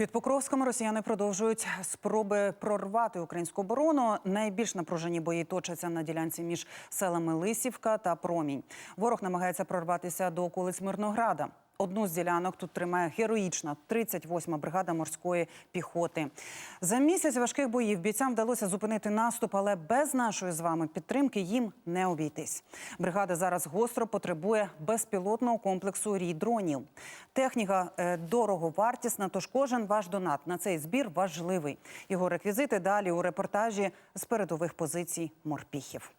Під Покровськом росіяни продовжують спроби прорвати українську оборону. Найбільш напружені бої точаться на ділянці між селами Лисівка та Промінь. Ворог намагається прорватися до околиць Мирнограда. Одну з ділянок тут тримає героїчна 38-ма бригада морської піхоти. За місяць важких боїв бійцям вдалося зупинити наступ, але без нашої з вами підтримки їм не обійтись. Бригада зараз гостро потребує безпілотного комплексу рій дронів. Техніка е, дороговартісна, тож кожен ваш донат на цей збір важливий. Його реквізити далі у репортажі з передових позицій морпіхів.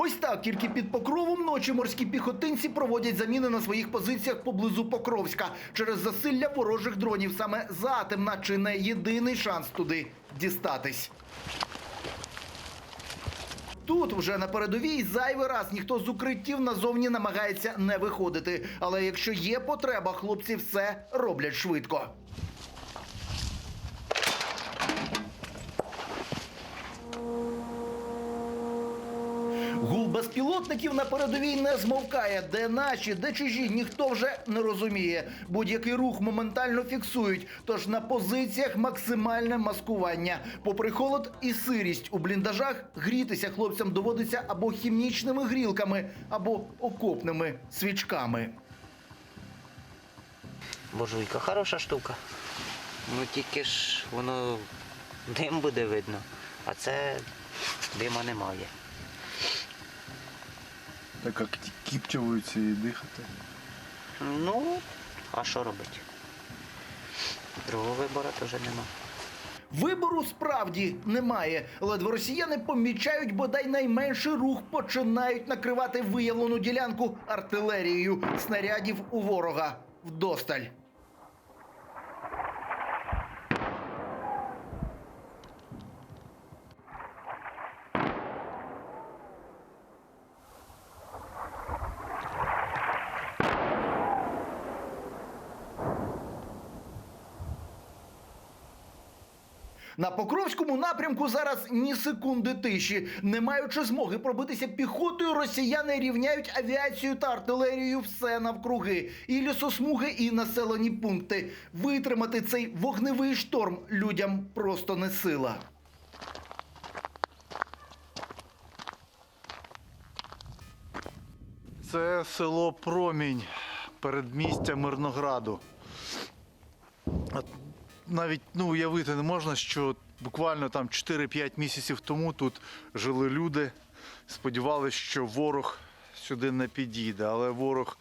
Ось так тільки під покровом ночі морські піхотинці проводять заміни на своїх позиціях поблизу Покровська через засилля ворожих дронів. Саме затемна чи не єдиний шанс туди дістатись. Тут вже на передовій зайвий раз ніхто з укриттів назовні намагається не виходити. Але якщо є потреба, хлопці все роблять швидко. Безпілотників на передовій не змовкає. Де наші, де чужі, ніхто вже не розуміє. Будь-який рух моментально фіксують. Тож на позиціях максимальне маскування. Попри холод і сирість у бліндажах, грітися хлопцям доводиться або хімічними грілками, або окопними свічками. Буржуйка хороша штука. Ну тільки ж воно дим буде видно, а це дима немає. Так як кіптявуються і дихати. Ну, а що робити? Другого вибору теж нема. Вибору справді немає. Ледве росіяни помічають бодай найменший рух, починають накривати виявлену ділянку артилерією снарядів у ворога вдосталь. На Покровському напрямку зараз ні секунди тиші. Не маючи змоги пробитися піхотою, росіяни рівняють авіацію та артилерію все навкруги. І лісосмуги, і населені пункти. Витримати цей вогневий шторм людям просто не сила. Це село Промінь, передмістя Мирнограду. Навіть ну, уявити не можна, що буквально там 4-5 місяців тому тут жили люди. Сподівалися, що ворог сюди не підійде, але ворог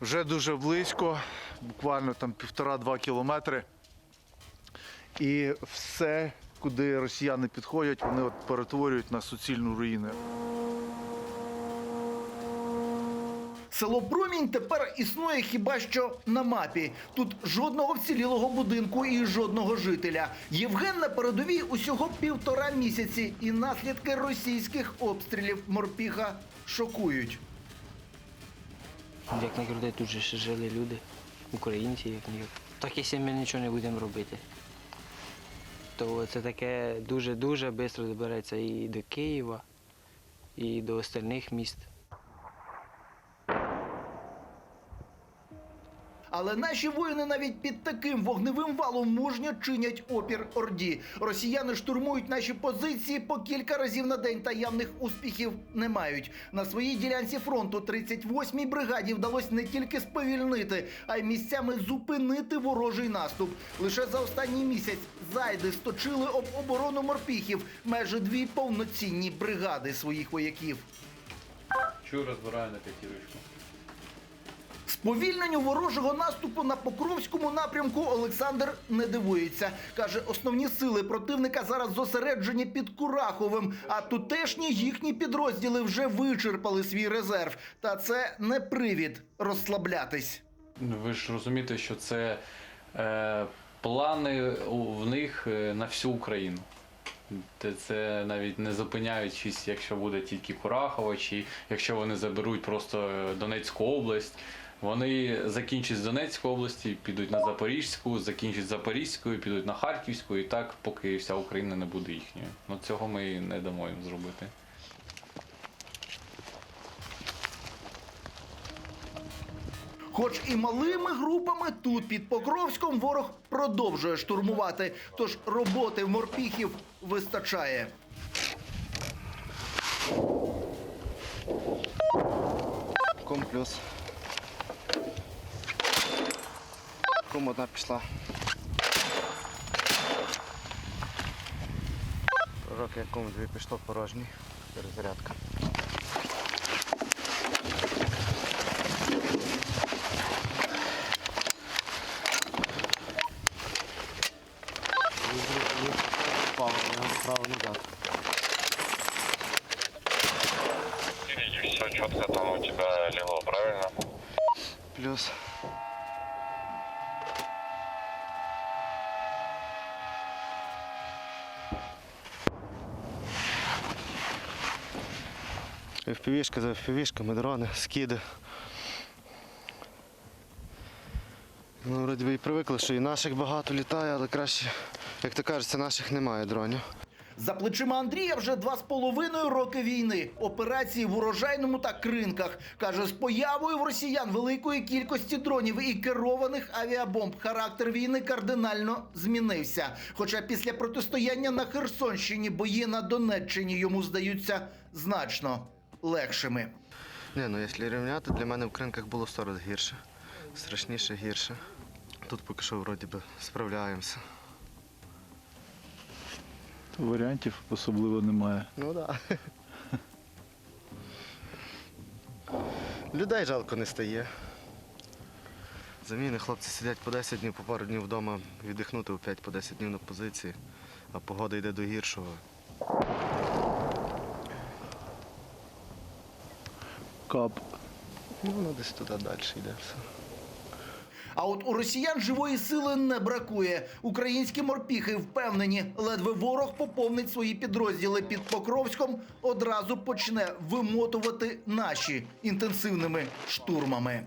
вже дуже близько, буквально там півтора-два кілометри. І все, куди росіяни підходять, вони от перетворюють на суцільну руїну. Село Промінь тепер існує хіба що на мапі. Тут жодного вцілілого будинку і жодного жителя. Євген на передовій усього півтора місяці, і наслідки російських обстрілів морпіха шокують. Як не крути, тут же ще жили люди, українці, як ні. Так якщо ми нічого не будемо робити, то це таке дуже-дуже швидко добереться і до Києва, і до остальних міст. Але наші воїни навіть під таким вогневим валом мужньо чинять опір Орді. Росіяни штурмують наші позиції по кілька разів на день та явних успіхів не мають. На своїй ділянці фронту 38-й бригаді вдалося не тільки сповільнити, а й місцями зупинити ворожий наступ. Лише за останній місяць зайди сточили об оборону морпіхів майже дві повноцінні бригади своїх вояків. Чую, розбираю на п'ятірочку. Сповільненню ворожого наступу на Покровському напрямку Олександр не дивується. Каже, основні сили противника зараз зосереджені під Кураховим, а тутешні їхні підрозділи вже вичерпали свій резерв. Та це не привід розслаблятись. Ну, Ви ж розумієте, що це е, плани в них е, на всю Україну. Це навіть не зупиняючись, якщо буде тільки Курахово, чи якщо вони заберуть просто е, Донецьку область. Вони закінчать з Донецької області, підуть на Запорізьку, закінчать Запорізьку, підуть на Харківську, і так, поки вся Україна не буде їхньою. Ну цього ми не дамо їм зробити. Хоч і малими групами тут під Покровськом ворог продовжує штурмувати. Тож роботи в морпіхів вистачає. Ком плюс. Ком одна пішла. Пророк як ком дві пішло порожній. Перезарядка. Впав, вправо назад. Видишь, все четко там у тебя легло, правильно? Плюс. FPV-шка за FPV-шками, дрони, скиди. Ну, вроді би і привикли, що і наших багато літає, але краще, як то кажеться, наших немає дронів. За плечима Андрія вже два з половиною роки війни. Операції в урожайному та кринках. Каже, з появою в росіян великої кількості дронів і керованих авіабомб характер війни кардинально змінився. Хоча після протистояння на Херсонщині бої на Донеччині йому здаються значно легшими. Ні, ну якщо рівняти, для мене в кринках було сто разів гірше. Страшніше, гірше. Тут поки що вроді би справляємося. Варіантів особливо немає. Ну так. Да. Людей жалко не стає. Заміни хлопці сидять по 10 днів, по пару днів вдома віддихнути, опять по 10 днів на позиції, а погода йде до гіршого. Кап. Ну, воно десь туди далі йде все. А от у росіян живої сили не бракує. Українські морпіхи впевнені, ледве ворог поповнить свої підрозділи під Покровськом, одразу почне вимотувати наші інтенсивними штурмами.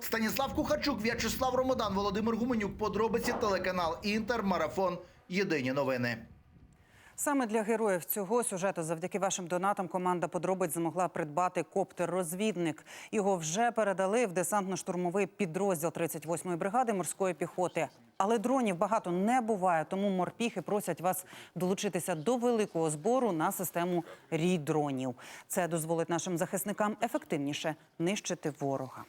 Станіслав Кухачук, В'ячеслав Ромодан, Володимир Гуменюк. Подробиці телеканал Інтер. Марафон. Єдині новини. Саме для героїв цього сюжету, завдяки вашим донатам, команда подробиць змогла придбати коптер-розвідник. Його вже передали в десантно-штурмовий підрозділ 38-ї бригади морської піхоти. Але дронів багато не буває, тому морпіхи просять вас долучитися до великого збору на систему рій дронів. Це дозволить нашим захисникам ефективніше нищити ворога.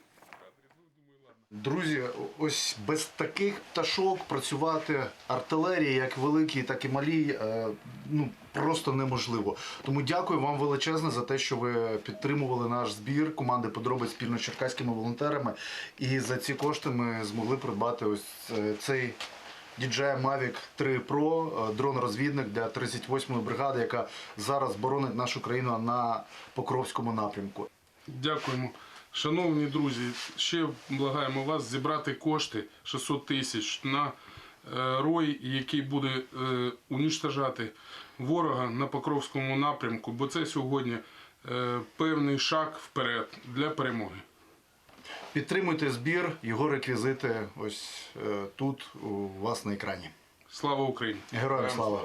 Друзі, ось без таких пташок працювати артилерії, як великі, так і малі, е, ну просто неможливо. Тому дякую вам величезне за те, що ви підтримували наш збір команди подробиць спільно з черкаськими волонтерами. І за ці кошти ми змогли придбати ось е, цей DJI Mavic 3 Pro, е, дрон-розвідник для 38-ї бригади, яка зараз боронить нашу країну на Покровському напрямку. Дякуємо. Шановні друзі, ще благаємо вас зібрати кошти 600 тисяч на е, рой, який буде е, уніштажати ворога на Покровському напрямку, бо це сьогодні е, певний шаг вперед для перемоги. Підтримуйте збір, його реквізити ось тут у вас на екрані. Слава Україні! Героям слава!